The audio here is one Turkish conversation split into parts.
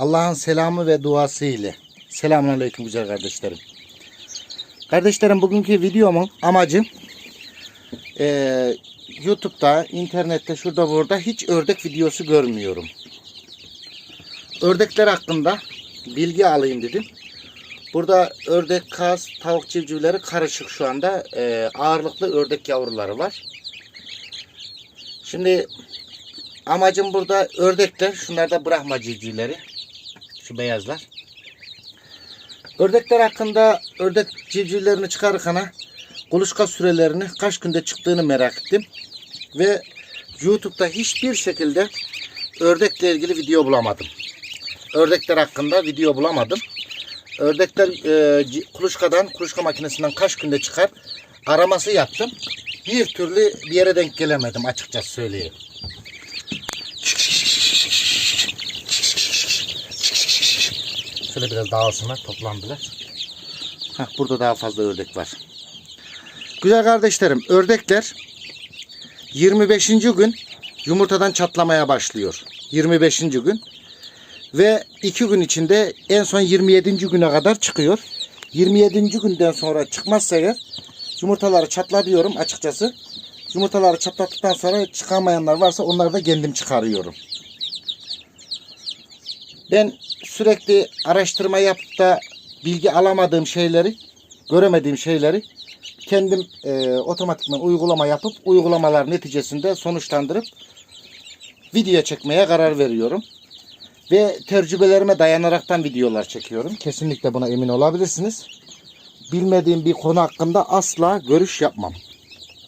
Allah'ın selamı ve duası ile. Selamünaleyküm güzel kardeşlerim. Kardeşlerim bugünkü videomun amacı eee, YouTube'da, internette, şurada burada hiç ördek videosu görmüyorum. Ördekler hakkında bilgi alayım dedim. Burada ördek, kaz, tavuk civcivleri karışık şu anda. Eee, ağırlıklı ördek yavruları var. Şimdi amacım burada ördekler. Şunlar da Brahma civcivleri. Şu beyazlar. Ördekler hakkında ördek civcivlerini çıkarırken kuluçka sürelerini kaç günde çıktığını merak ettim. Ve YouTube'da hiçbir şekilde ördekle ilgili video bulamadım. Ördekler hakkında video bulamadım. Ördekler e, kuluçkadan, kuluçka makinesinden kaç günde çıkar araması yaptım. Bir türlü bir yere denk gelemedim açıkçası söyleyeyim. Şöyle biraz dağılsınlar, toplandılar. Heh, burada daha fazla ördek var. Güzel kardeşlerim, ördekler 25. gün yumurtadan çatlamaya başlıyor. 25. gün. Ve 2 gün içinde en son 27. güne kadar çıkıyor. 27. günden sonra çıkmazsa eğer yumurtaları çatla diyorum açıkçası. Yumurtaları çatlattıktan sonra çıkamayanlar varsa onları da kendim çıkarıyorum. Ben sürekli araştırma yapıp da bilgi alamadığım şeyleri, göremediğim şeyleri kendim e, otomatikman uygulama yapıp uygulamalar neticesinde sonuçlandırıp video çekmeye karar veriyorum. Ve tecrübelerime dayanaraktan videolar çekiyorum. Kesinlikle buna emin olabilirsiniz. Bilmediğim bir konu hakkında asla görüş yapmam.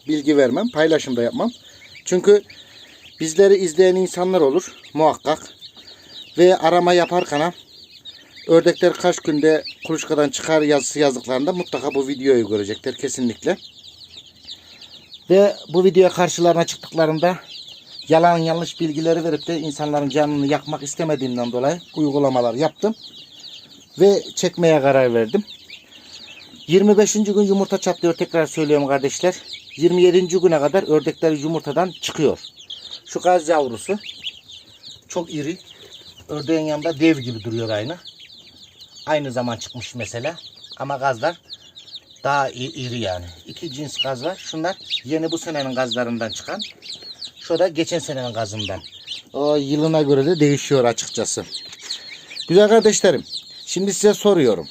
Bilgi vermem, paylaşım da yapmam. Çünkü bizleri izleyen insanlar olur muhakkak. Ve arama yaparken ördekler kaç günde kuluçkadan çıkar yazısı yazdıklarında mutlaka bu videoyu görecekler kesinlikle. Ve bu videoya karşılarına çıktıklarında yalan yanlış bilgileri verip de insanların canını yakmak istemediğimden dolayı uygulamalar yaptım. Ve çekmeye karar verdim. 25. gün yumurta çatlıyor tekrar söylüyorum kardeşler. 27. güne kadar ördekler yumurtadan çıkıyor. Şu gaz yavrusu çok iri. Ördeğin yanında dev gibi duruyor aynı. Aynı zaman çıkmış mesela. Ama gazlar daha iri yani. İki cins gaz var. Şunlar yeni bu senenin gazlarından çıkan. Şu da geçen senenin gazından. O yılına göre de değişiyor açıkçası. Güzel kardeşlerim. Şimdi size soruyorum.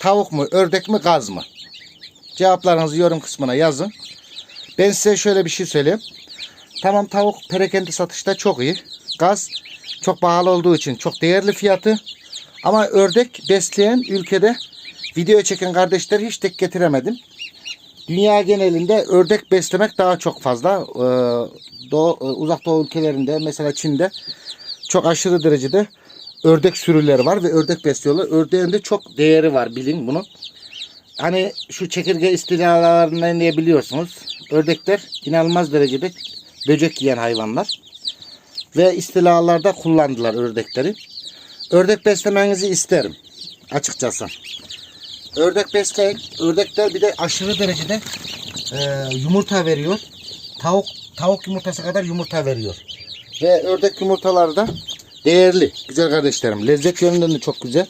Tavuk mu, ördek mi, gaz mı? Cevaplarınızı yorum kısmına yazın. Ben size şöyle bir şey söyleyeyim. Tamam tavuk perakende satışta çok iyi. Gaz çok pahalı olduğu için çok değerli fiyatı. Ama ördek besleyen ülkede video çeken kardeşleri hiç tek getiremedim. Dünya genelinde ördek beslemek daha çok fazla. Ee, doğu, e, uzak doğu ülkelerinde mesela Çin'de çok aşırı derecede ördek sürüleri var ve ördek besliyorlar. Ördeğin de çok değeri var bilin bunu. Hani şu çekirge istilalarından ne biliyorsunuz? Ördekler inanılmaz derecede böcek yiyen hayvanlar. Ve istilalarda kullandılar ördekleri. Ördek beslemenizi isterim. Açıkçası. Ördek besleyin. Ördekler bir de aşırı derecede e, yumurta veriyor. Tavuk tavuk yumurtası kadar yumurta veriyor. Ve ördek yumurtaları da değerli. Güzel kardeşlerim. Lezzet yönünden de çok güzel.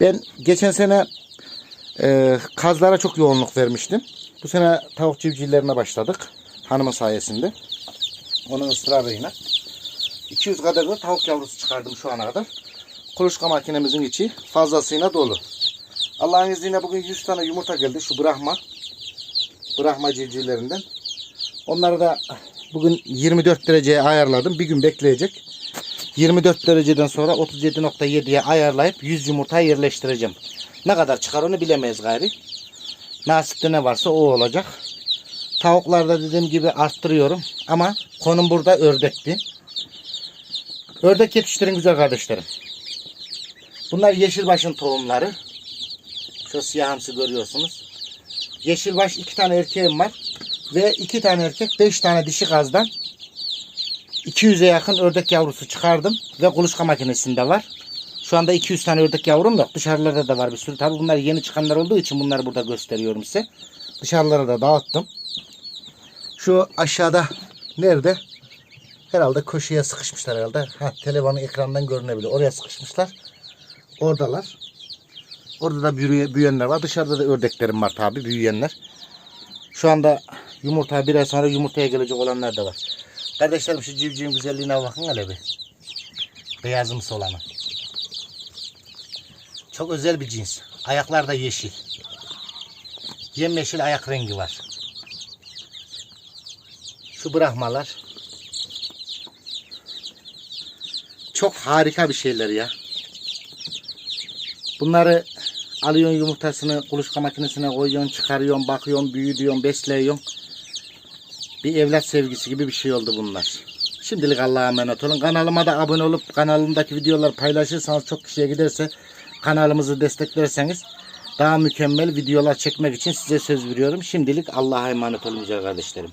Ben geçen sene e, kazlara çok yoğunluk vermiştim. Bu sene tavuk civcivlerine başladık. Hanımın sayesinde. Onun ısrarıyla. 200 kadar da tavuk yavrusu çıkardım şu ana kadar. Kuluçka makinemizin içi fazlasıyla dolu. Allah'ın izniyle bugün 100 tane yumurta geldi. Şu Brahma. Brahma civcivlerinden. Onları da bugün 24 dereceye ayarladım. Bir gün bekleyecek. 24 dereceden sonra 37.7'ye ayarlayıp 100 yumurta yerleştireceğim. Ne kadar çıkar onu bilemeyiz gayri. Nasipte ne varsa o olacak. Tavuklarda dediğim gibi arttırıyorum. Ama konum burada ördekti. Ördek yetiştirin güzel kardeşlerim. Bunlar yeşilbaşın tohumları. Şu siyahımsı görüyorsunuz. Yeşilbaş iki tane erkeğim var. Ve iki tane erkek beş tane dişi gazdan 200'e yakın ördek yavrusu çıkardım. Ve kuluçka makinesinde var. Şu anda 200 tane ördek yavrum yok. Dışarılarda da var bir sürü. Tabi bunlar yeni çıkanlar olduğu için bunları burada gösteriyorum size. Dışarılara da dağıttım. Şu aşağıda nerede? Herhalde köşeye sıkışmışlar herhalde. Ha, telefonun ekranından görünebilir. Oraya sıkışmışlar. Oradalar. Orada da büyüye- büyüyenler var. Dışarıda da ördeklerim var tabi büyüyenler. Şu anda yumurta bir ay sonra yumurtaya gelecek olanlar da var. Kardeşlerim şu civcivin güzelliğine bakın hele bir. Beyazımsı olanı. Çok özel bir cins. Ayaklar da yeşil. Yemyeşil ayak rengi var. Şu bırakmalar. Çok harika bir şeyler ya. Bunları alıyorsun yumurtasını kuluçka makinesine koyuyorsun, çıkarıyorsun, bakıyorsun, büyütüyorsun, besliyorsun. Bir evlat sevgisi gibi bir şey oldu bunlar. Şimdilik Allah'a emanet olun. Kanalıma da abone olup kanalımdaki videoları paylaşırsanız çok kişiye giderse kanalımızı desteklerseniz daha mükemmel videolar çekmek için size söz veriyorum. Şimdilik Allah'a emanet olun güzel kardeşlerim.